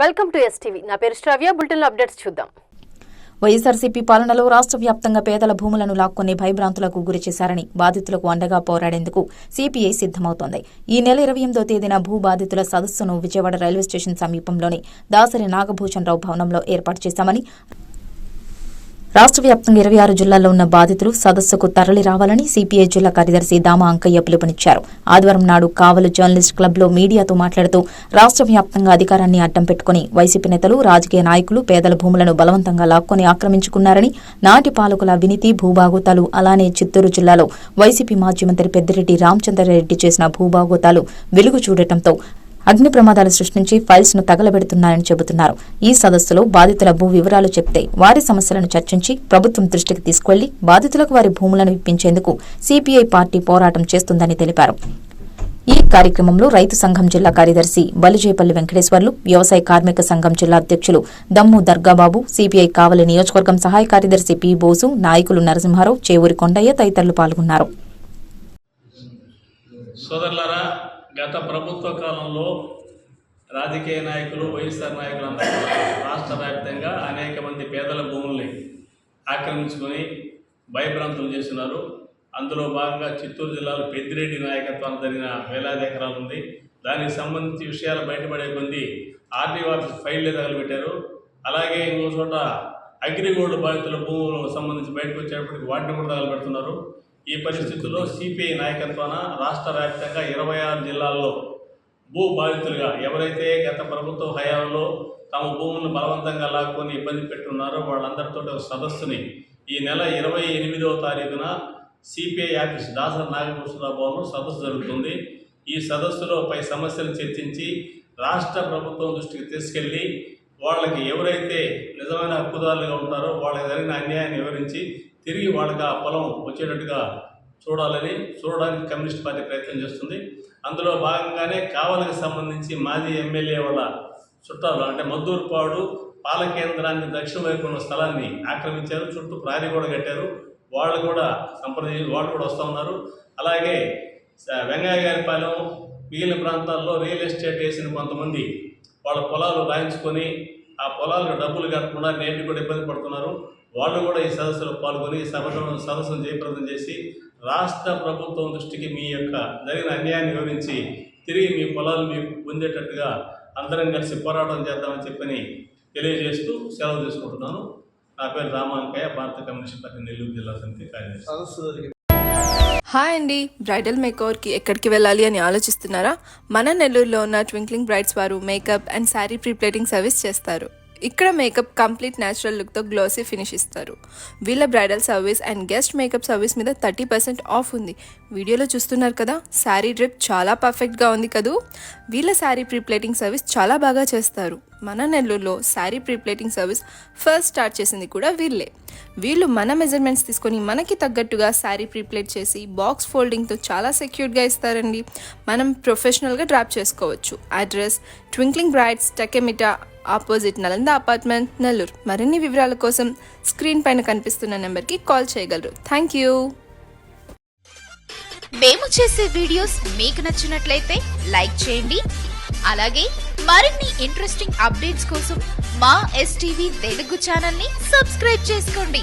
Welcome to STV నా పేరు శ్రావ్య. Bulletin updates చూద్దాం. వైఎస్ఆర్సీపీ పాలనలో రాష్ట్ర వ్యాప్తంగా పేదల భూములను లాక్కొని భయభ్రాంతులకు గురిచేశారని బాధితులకు అండగా పోరాడేందుకు సిపిఐ సిద్దమవుతోంది ఈ నెల ఇరవై ఎనిమిదో తేదీన భూ బాధితుల సదస్సును విజయవాడ రైల్వే స్టేషన్ సమీపంలోని దాసరి నాగభూషణ్ రావు భవనంలో ఏర్పాటు చేశామని రాష్ట్ర వ్యాప్తంగా ఇరవై ఆరు జిల్లాల్లో ఉన్న బాధితులు సదస్సుకు తరలి రావాలని సిపిఐ జిల్లా కార్యదర్శి దామా అంకయ్య పిలుపునిచ్చారు. ఆదివారం నాడు కావలు జర్నలిస్ట్ క్లబ్లో మీడియాతో మాట్లాడుతూ రాష్ట్ర వ్యాప్తంగా అధికారాన్ని అడ్డం పెట్టుకుని వైసీపీ నేతలు రాజకీయ నాయకులు పేదల భూములను బలవంతంగా లాక్కొని ఆక్రమించుకున్నారని నాటి పాలకుల అవినీతి భూభాగోతాలు అలానే చిత్తూరు జిల్లాలో వైసీపీ మాజీ మంత్రి పెద్దిరెడ్డి రామచంద్రారెడ్డి చేసిన భూభాగోతాలు వెలుగు చూడటంతో అగ్ని ప్రమాదాలు సృష్టించి ఫైల్స్ను తగలబెడుతున్నాయని చెబుతున్నారు. ఈ సదస్సులో బాధితుల భూ వివరాలు చెప్తే వారి సమస్యలను చర్చించి ప్రభుత్వం దృష్టికి తీసుకెళ్ళి బాధితులకు వారి భూములను ఇప్పించేందుకు సిపిఐ పార్టీ పోరాటం చేస్తుందని తెలిపారు. ఈ కార్యక్రమంలో రైతు సంఘం జిల్లా కార్యదర్శి బలిజేపల్లి వెంకటేశ్వర్లు వ్యవసాయ కార్మిక సంఘం జిల్లా అధ్యక్షులు దమ్ము దర్గాబాబు సిపిఐ కావలి నియోజకవర్గం సహాయ కార్యదర్శి పి బోసు నాయకులు నరసింహారావు చేవూరి కొండయ్య తదితరులు పాల్గొన్నారు. సోదరులారా గత ప్రభుత్వ కాలంలో రాజకీయ నాయకులు వైఎస్ఆర్ నాయకులందరూ రాష్ట్ర వ్యాప్తంగా అనేక మంది పేదల భూముల్ని ఆక్రమించుకొని భయభ్రాంతులు చేస్తున్నారు. అందులో భాగంగా చిత్తూరు జిల్లాలో పెద్దిరెడ్డి నాయకత్వాన్ని జరిగిన వేలాది ఎకరాలు ఉంది. దానికి సంబంధించి విషయాలు బయటపడే కొంది ఆర్డీ ఆఫీస్ ఫైళ్ళే తగలబెట్టారు. అలాగే ఇంకో చోట అగ్రిగోల్డ్ బాధితుల భూములకు సంబంధించి బయటకు వచ్చేటప్పటికి వాటిని కూడా తగలబెడుతున్నారు. ఈ పరిస్థితుల్లో సిపిఐ నాయకత్వాన రాష్ట్ర వ్యాప్తంగా ఇరవై ఆరు జిల్లాల్లో భూ బాధితులుగా ఎవరైతే గత ప్రభుత్వ హయాంలో తమ భూములను బలవంతంగా లాక్కొని ఇబ్బంది పెట్టున్నారో వాళ్ళందరితో ఒక సదస్సుని ఈ నెల ఇరవై ఎనిమిదవ తారీఖున సిపిఐ ఆఫీస్ దాసర నాగభూషణరావు భవన్లో సదస్సు జరుగుతుంది. ఈ సదస్సులో పై సమస్యలు చర్చించి రాష్ట్ర ప్రభుత్వం దృష్టికి తీసుకెళ్ళి వాళ్ళకి ఎవరైతే నిజమైన హక్కుదారులుగా ఉంటారో వాళ్ళకి జరిగిన అన్యాయాన్ని వివరించి తిరిగి వాళ్ళకి ఆ పొలం వచ్చేటట్టుగా చూడాలని చూడడానికి కమ్యూనిస్ట్ పార్టీ ప్రయత్నం చేస్తుంది. అందులో భాగంగానే కావలికి సంబంధించి మాజీ ఎమ్మెల్యే వాళ్ళ చుట్టాలు అంటే మద్దూరుపాడు పాల కేంద్రాన్ని దక్షిణ వైపు ఉన్న స్థలాన్ని ఆక్రమించారు. చుట్టూ ప్రారి కూడా కట్టారు. వాళ్ళు కూడా సంప్రదించి వాళ్ళు కూడా వస్తూ ఉన్నారు. అలాగే వెంగయ్య గారి పాలెం మిగిలిన ప్రాంతాల్లో రియల్ ఎస్టేట్ వేసిన కొంతమంది వాళ్ళ పొలాలు రాయించుకొని ఆ పొలాలకు డబ్బులు కట్టకుండా నేటి కూడా ఇబ్బంది పడుతున్నారు. వాళ్ళు కూడా ఈ సదస్సులో పాల్గొని ఈ సభను సదస్సును జయప్రదం చేసి రాష్ట్ర ప్రభుత్వం దృష్టికి మీ యొక్క జరిగిన అన్యాయాన్ని వివరించి తిరిగి మీ పొలాలు మీకు పొందేటట్టుగా అందరం కలిసి పోరాటం చేద్దామని చెప్పని తెలియజేస్తూ సెలవు తీసుకుంటున్నాను. నా పేరు రామాంకయ్య భారత కమ్యూనిస్ట్ పార్టీ నెల్లూరు జిల్లా సమితి కార్యదర్శి. హాయ్ అండి. బ్రైడల్ మేకోవర్కి ఎక్కడికి వెళ్ళాలి అని ఆలోచిస్తున్నారా? మన నెల్లూరులో ఉన్న ట్వింక్లింగ్ బ్రైడ్స్ వారు makeup and sari prepleating service చేస్తారు. ఇక్కడ మేకప్ కంప్లీట్ న్యాచురల్ లుక్తో గ్లోసీ ఫినిష్ ఇస్తారు. వీళ్ళ bridal service and guest makeup service మీద థర్టీ పర్సెంట్ ఆఫ్ ఉంది. వీడియోలో చూస్తున్నారు కదా శారీ డ్రిప్ చాలా పర్ఫెక్ట్గా ఉంది కదూ? వీళ్ళ శారీ ప్రీప్లేటింగ్ సర్వీస్ చాలా బాగా చేస్తారు. మన నెల్లూరులో saree prepleating service first start చేసింది కూడా వీళ్ళే. వీళ్ళు మన మెజర్మెంట్స్ తీసుకొని మనకి తగ్గట్టుగా శారీ ప్రీప్లేట్ చేసి బాక్స్ ఫోల్డింగ్తో చాలా సెక్యూర్డ్గా ఇస్తారండి. మనం ప్రొఫెషనల్గా డ్రాప్ చేసుకోవచ్చు. Address twinkling brides Tekkemitta opposite Nalanda apartment Nellore. మరిన్ని వివరాల కోసం స్క్రీన్ పైన కనిపిస్తున్న నెంబర్కి కాల్ చేయగలరు. Thank you. మేము చేసే వీడియోస్ మీకు నచ్చినట్లయితే లైక్ చేయండి. అలాగే మరిన్ని ఇంట్రెస్టింగ్ అప్డేట్స్ కోసం మా ఎస్టీవీ తెలుగు ఛానల్ని సబ్స్క్రైబ్ చేసుకోండి.